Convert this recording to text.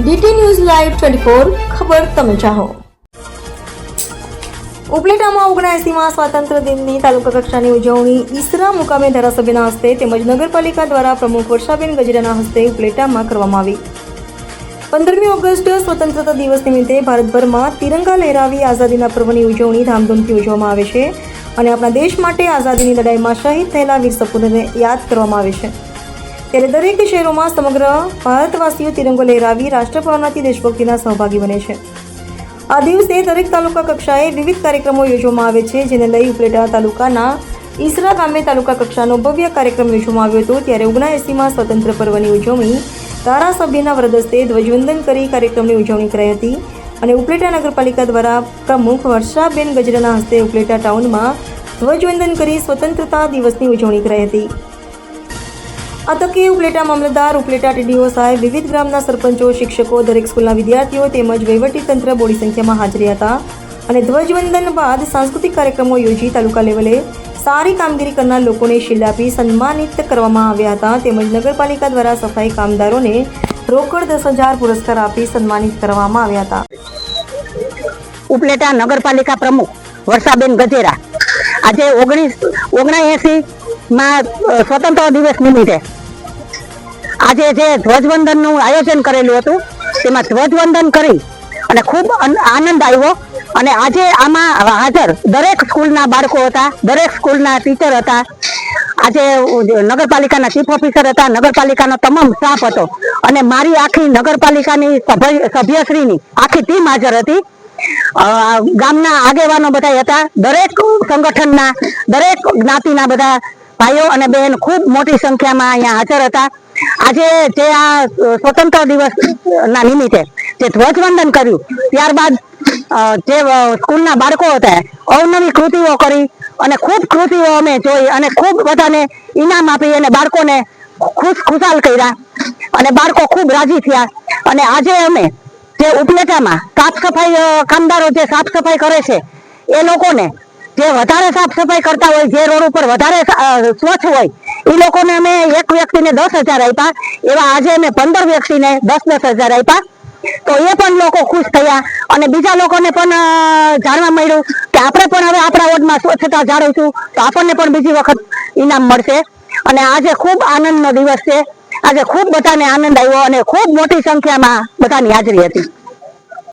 DT news live twenty four ખબર તમે ચાહો. ઉપલેટામાં ઓગણએંસીમાં સ્વાતંત્ર્ય દિનની તાલુકા કક્ષાની ઉજવણી ઈસરા મુકામે ધારાસભ્યના હસ્તે તેમજ નગરપાલિકા દ્વારા પ્રમુખ વર્ષાબેન ગજરાના હસ્તે ઉપલેટામાં કરવામાં આવી. પંદરમી ઓગસ્ટ સ્વતંત્રતા દિવસ નિમિત્તે ભારતભરમાં તિરંગા લહેરાવી આઝાદીના પર્વની ઉજવણી ધામધૂમથી ઉજવવામાં આવે છે અને આપણા દેશ માટે આઝાદીની લડાઈમાં શહીદ થયેલા વીર સપૂતને યાદ કરવામાં આવે છે. ત્યારે દરેક શહેરોમાં સમગ્ર ભારતવાસીઓ તિરંગો લહેરાવી રાષ્ટ્રભાવનાથી દેશભક્તિના સહભાગી બને છે. આ દિવસે દરેક તાલુકા કક્ષાએ વિવિધ કાર્યક્રમો યોજવામાં આવે છે, જેને લઈ ઉપલેટા તાલુકાના ઈસરા ગામે તાલુકા કક્ષાનો ભવ્ય કાર્યક્રમ યોજવામાં આવ્યો હતો. ત્યારે ઓગણએંસીમાં સ્વતંત્ર પર્વની ઉજવણી, ધારાસભ્યના વ્રદસ્તે ધ્વજવંદન કરી કાર્યક્રમની ઉજવણી કરાઈ હતી અને ઉપલેટા નગરપાલિકા દ્વારા પ્રમુખ વર્ષાબેન ગજરાના હસ્તે ઉપલેટા ટાઉનમાં ધ્વજવંદન કરી સ્વતંત્રતા દિવસની ઉજવણી કરાઈ હતી. આ તકે ઉપલેટા મામલતદાર ઉપલેટા ટીડીઓ સાહેબ, વિવિધ ગ્રામના સરપંચો, શિક્ષકો, દરેક સ્કૂલના વિદ્યાર્થીઓ તેમજ વહીવટીતંત્ર બોડી સંખ્યામાં હાજરી હતા અને ધ્વજવંદન બાદ સાંસ્કૃતિક કાર્યક્રમો યોજી તાલુકા લેવલે સારી કામગીરી કરનાર લોકોને શિલ્ડ આપી સન્માનિત કરવામાં આવ્યા હતા. તેમજ નગરપાલિકા દ્વારા સફાઈ કામદારોને રોકડ દસ હજાર પુરસ્કાર આપી સન્માનિત કરવામાં આવ્યા હતા. ઉપલેટા નગરપાલિકા પ્રમુખ વર્ષાબેન ગજેરા આજે ઓગણીસ ઓગણએંસી માં સ્વતંત્ર દિવસ નિમિત્તે આજે જે ધ્વજવંદનનું આયોજન કરેલું હતું, તેમાં ધ્વજવંદન કરી અને ખૂબ આનંદ આવ્યો. અને આજે આમાં હાજર દરેક સ્કૂલના બાળકો હતા, દરેક સ્કૂલના ટીચર હતા. આજે નગરપાલિકાના ચીફ ઓફિસર હતા, નગરપાલિકાનો તમામ સ્ટાફ હતો. અને મારી આખી નગરપાલિકાની સભ્ય- સભ્યશ્રીની આખી ટીમ હાજર હતી. ગામના આગેવાનો બધા હતા. દરેક સંગઠનના, દરેક જ્ઞાતિના બધા ભાઈઓ અને બહેન ખૂબ મોટી સંખ્યામાં અહીંયા હાજર હતા. આજે જે આ સ્વતંત્ર દિવસ ના નિમિત્તે જે ધ્વજવંદન કર્યું, ત્યારબાદ જે સ્કૂલના બાળકો હતા, અવનવી કૃતિઓ કરી અને ખૂબ કૃતિઓ અમે જોઈ અને ખૂબ બધાને ઇનામ આપી અને બાળકોને ખુશ ખુશાલ કર્યા અને બાળકો ખૂબ રાજી થયા. અને આજે અમે જે ઉપલેટામાં સાફ સફાઈ કામદારો જે સાફ સફાઈ કરે છે, એ લોકોને જે વધારે સાફ સફાઈ કરતા હોય, જે રોડ ઉપર વધારે સ્વચ્છ હોય એ લોકોને અમે એક વ્યક્તિને દસ હજાર આપ્યા એવા આજે અમે પંદર વ્યક્તિને દસ દસ હજાર આપ્યા તો એ પણ લોકો ખુશ થયા અને બીજા લોકોને પણ જાણવા મળ્યું કે આપણે પણ હવે આપણા વોર્ડમાં સ્વચ્છતા જાળવશું, તો આપણને પણ બીજી વખત ઇનામ મળશે. અને આજે ખૂબ આનંદનો દિવસ છે. આજે ખૂબ બધાને આનંદ આવ્યો અને ખૂબ મોટી સંખ્યામાં બધાની હાજરી હતી.